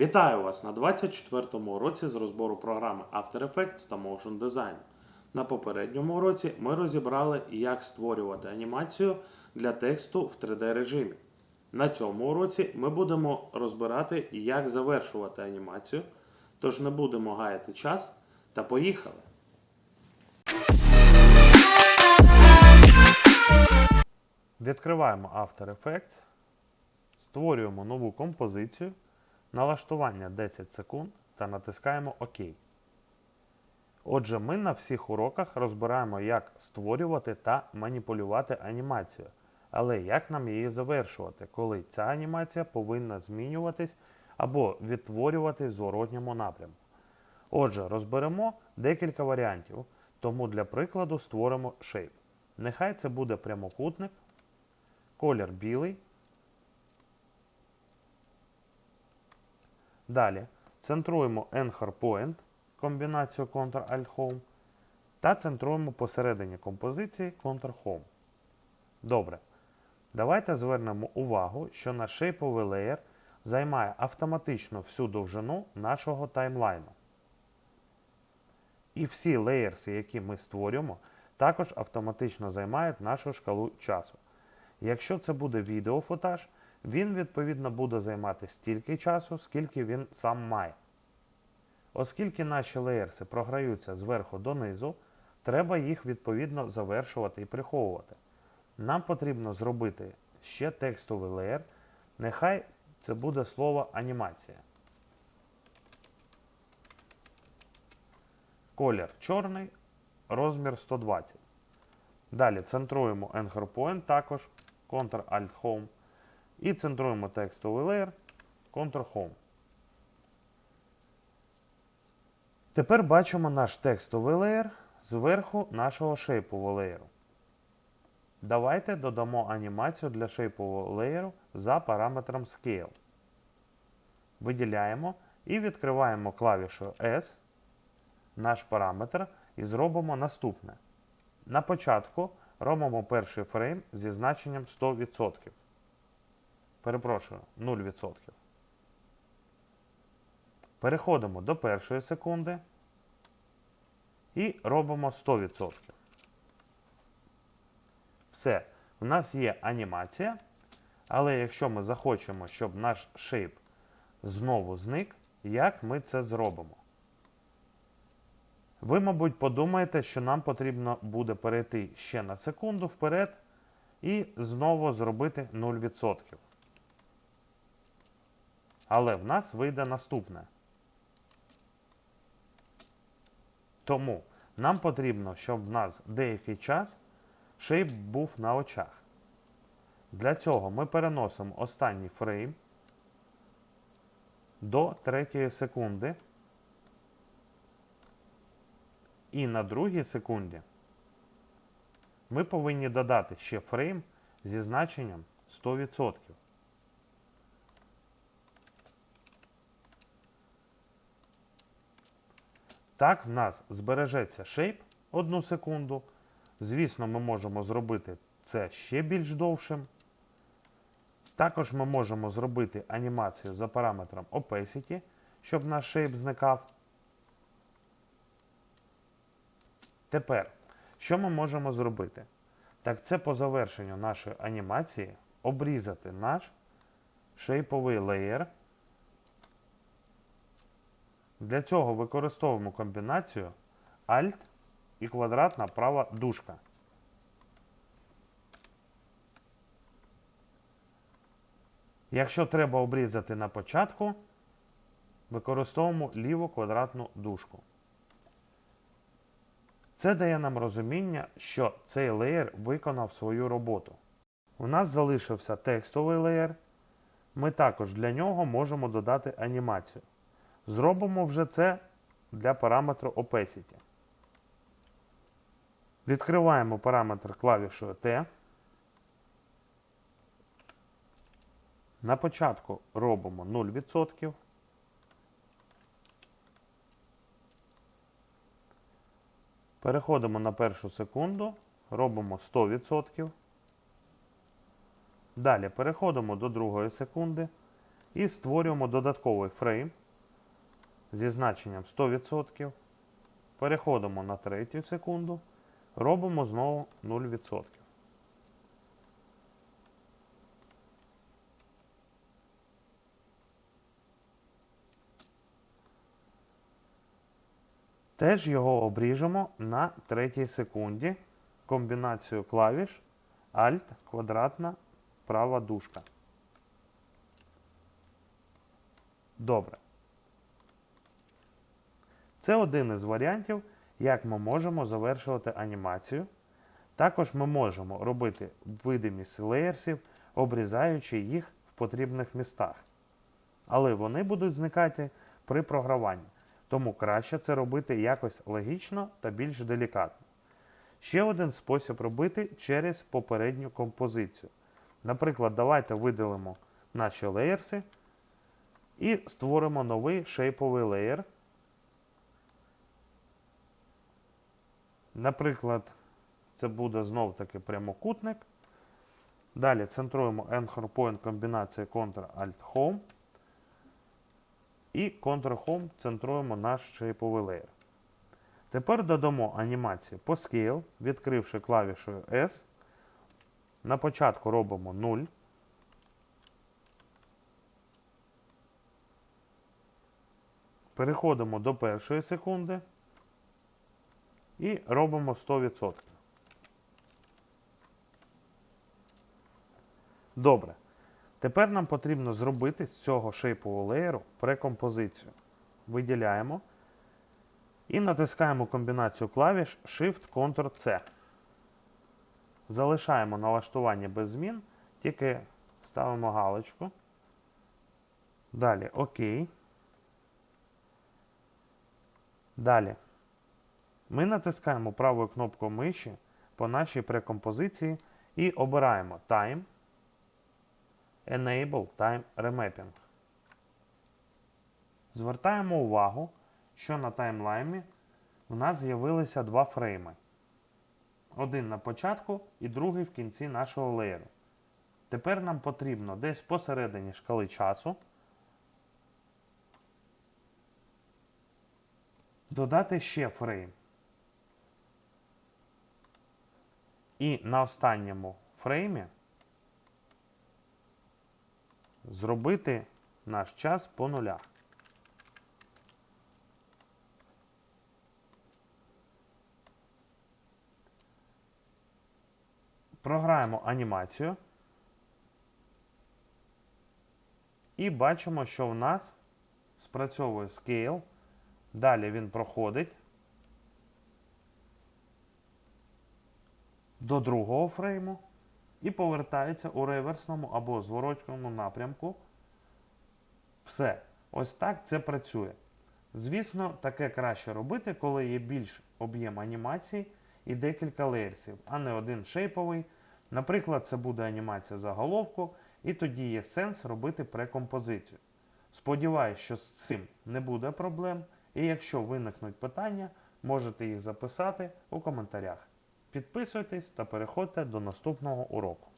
Вітаю вас на 24-му уроці з розбору програми After Effects та Motion Design. На попередньому уроці ми розібрали, як створювати анімацію для тексту в 3D режимі. На цьому уроці ми будемо розбирати, як завершувати анімацію, тож не будемо гаяти час та поїхали! Відкриваємо After Effects, створюємо нову композицію, налаштування 10 секунд та натискаємо ОК. Отже, ми на всіх уроках розбираємо, як створювати та маніпулювати анімацію. Але як нам її завершувати, коли ця анімація повинна змінюватись або відтворюватись в зворотньому напрямку. Отже, розберемо декілька варіантів, тому для прикладу створимо shape. Нехай це буде прямокутник, колір білий. Далі центруємо Anchor Point, комбінацію Ctrl-Alt-Home та центруємо посередині композиції Ctrl-Home. Добре. Давайте звернемо увагу, що наш шейповий леєр займає автоматично всю довжину нашого таймлайну. І всі леєрси, які ми створюємо, також автоматично займають нашу шкалу часу. Якщо це буде відеофотаж, він відповідно буде займати стільки часу, скільки він сам має. Оскільки наші леєрси програються зверху донизу, треба їх відповідно завершувати і приховувати. Нам потрібно зробити ще текстовий леєр. Нехай це буде слово анімація. Колір чорний, розмір 120. Далі центруємо Anchor Point також Ctrl-Alt-Home. І центруємо текстовий леєр Ctrl-Home. Тепер бачимо наш текстовий леєр зверху нашого шейпового леєру. Давайте додамо анімацію для шейпового леєру за параметром Scale. Виділяємо і відкриваємо клавішою S наш параметр і зробимо наступне. На початку робимо перший фрейм зі значенням 100%. Перепрошую, 0%. Переходимо до першої секунди і робимо 100%. Все, у нас є анімація, але якщо ми захочемо, щоб наш шейп знову зник, як ми це зробимо? Ви, мабуть, подумаєте, що нам потрібно буде перейти ще на секунду вперед і знову зробити 0%. Але в нас вийде наступне. Тому нам потрібно, щоб в нас деякий час шейп був на очах. Для цього ми переносимо останній фрейм до третьої секунди. І на другій секунді ми повинні додати ще фрейм зі значенням 100%. Так в нас збережеться шейп 1 секунду. Звісно, ми можемо зробити це ще більш довшим. Також ми можемо зробити анімацію за параметром Opacity, щоб наш шейп зникав. Тепер, що ми можемо зробити? Так це по завершенню нашої анімації обрізати наш шейповий леєр. Для цього використовуємо комбінацію Alt і квадратна права дужка. Якщо треба обрізати на початку, використовуємо ліву квадратну дужку. Це дає нам розуміння, що цей леєр виконав свою роботу. У нас залишився текстовий леєр. Ми також для нього можемо додати анімацію. Зробимо вже це для параметру Opacity. Відкриваємо параметр клавішою T. На початку робимо 0%. Переходимо на першу секунду, робимо 100%. Далі переходимо до другої секунди І створюємо додатковий фрейм зі значенням 100%. Переходимо на третю секунду. Робимо знову 0%. Теж його обріжемо на третій секунді комбінацію клавіш Alt, квадратна, права дужка. Добре. Це один із варіантів, як ми можемо завершувати анімацію. Також ми можемо робити видимість леєрсів, обрізаючи їх в потрібних містах. Але вони будуть зникати при програванні. Тому краще це робити якось логічно та більш делікатно. Ще один спосіб робити через попередню композицію. Наприклад, давайте видалимо наші леєрси і створимо новий шейповий леєр. Наприклад, це буде знов таки прямокутник. Далі центруємо Anchor Point комбінації Ctrl-Alt-Home. І Ctrl-Home центруємо наш шейповий леєр. Тепер додамо анімацію по Scale, відкривши клавішою S. На початку робимо 0. Переходимо до першої секунди і робимо 100%. Добре. Тепер нам потрібно зробити з цього шейпового леєру прекомпозицію. Виділяємо і натискаємо комбінацію клавіш Shift-Ctrl-C. Залишаємо налаштування без змін, тільки ставимо галочку. Далі ОК. Далі. Ми натискаємо правою кнопкою миші по нашій прекомпозиції і обираємо Time. Enable Time Remapping. Звертаємо увагу, що на таймлайні в нас з'явилися два фрейми. Один на початку і другий в кінці нашого леєру. Тепер нам потрібно десь посередині шкали часу додати ще фрейм. І на останньому фреймі зробити наш час по нулях. Програємо анімацію. І бачимо, що в нас спрацьовує Scale. Далі він проходить до другого фрейму і повертається у реверсному або зворотньому напрямку. Все. Ось так це працює. Звісно, таке краще робити, коли є більш об'єм анімації і декілька леєрсів, а не один шейповий. Наприклад, це буде анімація заголовку, і тоді є сенс робити прекомпозицію. Сподіваюсь, що з цим не буде проблем, і якщо виникнуть питання, можете їх записати у коментарях. Підписуйтесь та переходьте до наступного уроку.